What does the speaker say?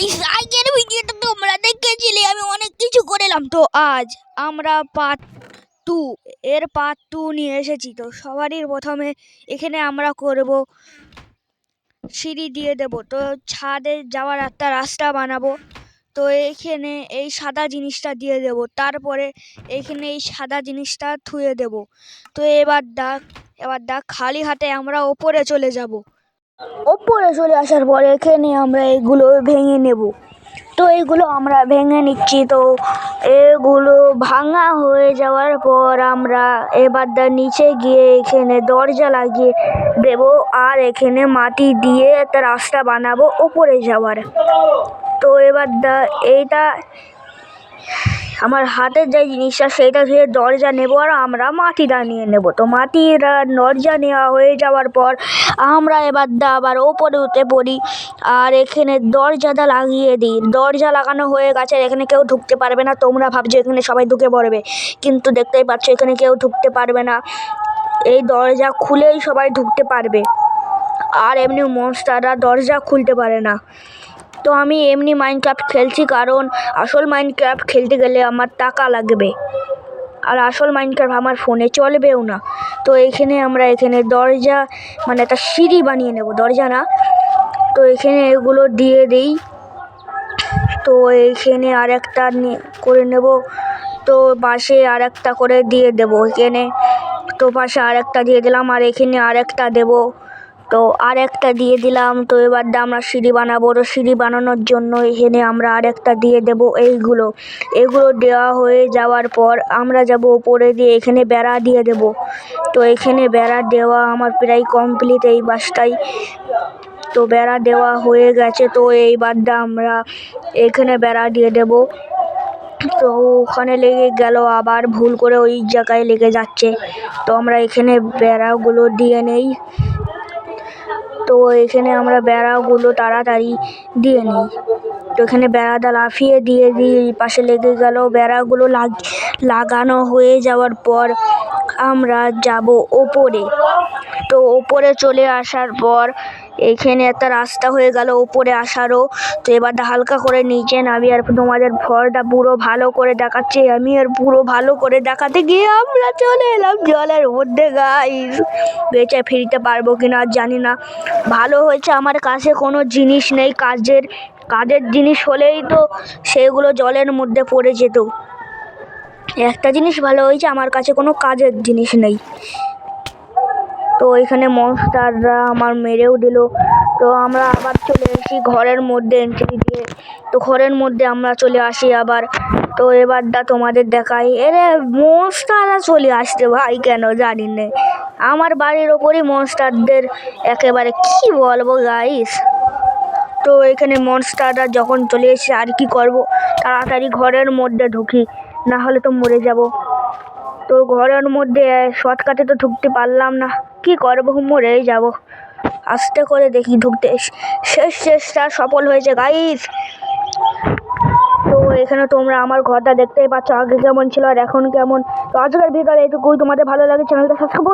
Guys আগের ভিডিওটা তোমরা দেখেছিলে, আমি অনেক কিছু করেলাম। তো আজ আমরা পার্ট টু এর পার্ট টু নিয়ে এসেছি। তো সবারই প্রথমে এখানে আমরা করব, সিঁড়ি দিয়ে দেব। তো ছাদে যাওয়ার একটা রাস্তা বানাবো। তো এইখানে এই সাদা জিনিসটা দিয়ে দেব। তারপরে এইখানে এই সাদা জিনিসটা থুয়ে দেব। তো এবার দেখ এবার দেখ, খালি হাতে আমরা ওপরে চলে যাব। ওপরে চলে আসার পরে এখানে আমরা এগুলো ভেঙে নেব। তো এগুলো আমরা ভেঙে নিচ্ছি। তো এগুলো ভাঙা হয়ে যাওয়ার পর আমরা এবার দা নিচে গিয়ে এখানে দরজা লাগিয়ে দেব আর এখানে মাটি দিয়ে একটা রাস্তা বানাবো ওপরে যাওয়ার। তো এবার দা এইটা আমার হাতের যে জিনিসটা সেইটা দিয়ে দরজা নেব আর আমরা মাটিটা নিয়ে নেব। তো মাটির দরজা নেওয়া হয়ে যাওয়ার পর আমরা এবার দা আবার ওপরে উঠে পড়ি আর এখানে দরজাটা লাগিয়ে দিই। দরজা লাগানো হয়ে গেছে আর এখানে কেউ ঢুকতে পারবে না। তোমরা ভাবছ এখানে সবাই ঢুকে পড়বে, কিন্তু দেখতেই পাচ্ছ এখানে কেউ ঢুকতে পারবে না। এই দরজা খুলেই সবাই ঢুকতে পারবে। আর এমনি মনস্টাররা দরজা খুলতে পারে না। তো আমি এমনি মাইনক্রাফট খেলছি কারণ আসল মাইনক্রাফট খেলতে গেলে আমার টাকা লাগবে। আর আসল মাইনক্রাফট আমার ফোনে চলবেও না। তো এখানে আমরা এখানে দরজা মানে একটা সিঁড়ি বানিয়ে নেব, দরজা না। তো এখানে এগুলো দিয়ে দিই। তো এইখানে আর একটা করে নেব। তো পাশে আর একটা করে দিয়ে দেবো এখানে। তো পাশে আর একটা দিয়ে দিলাম, আর এখানে আর একটা দেবো। তো আর একটা দিয়ে দিলাম। তো এবার আমরা সিঁড়ি বানাবো। তো সিঁড়ি বানানোর জন্য এখানে আমরা আর একটা দিয়ে দেবো এইগুলো। এগুলো দেওয়া হয়ে যাওয়ার পর আমরা যাব ওপরে দিয়ে এখানে বেড়া দিয়ে দেবো। তো এখানে বেড়া দেওয়া আমার প্রায় কমপ্লিট এই বাসটাই। তো বেড়া দেওয়া হয়ে গেছে। তো এইবার দিয়ে আমরা এখানে বেড়া দিয়ে দেবো। তো ওখানে লেগে গেল। আবার ভুল করে ওই জায়গায় লেগে যাচ্ছে। তো আমরা এখানে বেড়াগুলো দিয়ে নেই। তো এখানে আমরা বেড়াগুলো তাড়াতাড়ি দিয়ে নিই। তো এখানে বেড়াটা লাফিয়ে দিয়ে দিই পাশে লেগে গেল। বেড়াগুলো লাগানো হয়ে যাওয়ার পর আমরা যাব ওপরে। তো ওপরে চলে আসার পর এখানে একটা রাস্তা হয়ে গেল ওপরে আসারও। তো এবার হালকা করে নিচে নামি আর তোমাদের ফলটা পুরো ভালো করে দেখাচ্ছে। আমি আর পুরো ভালো করে দেখাতে গিয়ে আমরা চলে এলাম জলের মধ্যে গাইস বেঁচে ফিরতে পারব কি কিনা জানি না। ভালো হয়েছে আমার কাছে কোনো জিনিস নেই, কাজের কাজের জিনিস হলেই তো সেগুলো জলের মধ্যে পড়ে যেত। একটা জিনিস ভালো হয়েছে, আমার কাছে কোনো কাজের জিনিস নেই। তো এখানে মনস্টাররা আমার মেরেও দিল। তো আমরা আবার চলে এসেছি ঘরের মধ্যে এন্ট্রি দিয়ে। তো ঘরের মধ্যে আমরা চলে আসি আবার। তো এবার দা তোমাদের দেখাই। এরে মনস্টাররা চলে আসতে ভাই, কেন জানি না। আমার বাড়ির ওপরই মনস্টারদের একেবারে কি বলব গাইস তো এখানে মনস্টাররা যখন চলে এসে আর কি করব, তাড়াতাড়ি ঘরের মধ্যে ঢুকি না হলে তো মরে যাব। তো ঘরের মধ্যে শর্টকাটে তো ঢুকতে পারলাম না, কি করব? মরেই যাব। আস্তে করে দেখি ঢুকতে শেষ চেষ্টা সফল হয়েছে গাইস তো এখানে তোমরা আমার ঘরটা দেখতেই পাচ্ছ, আগে কেমন ছিল আর এখন কেমন। তো আজকের ভিতরে এটুকুই, তোমাদের ভালো লাগে, চ্যানেলটা সাবস্ক্রাইব।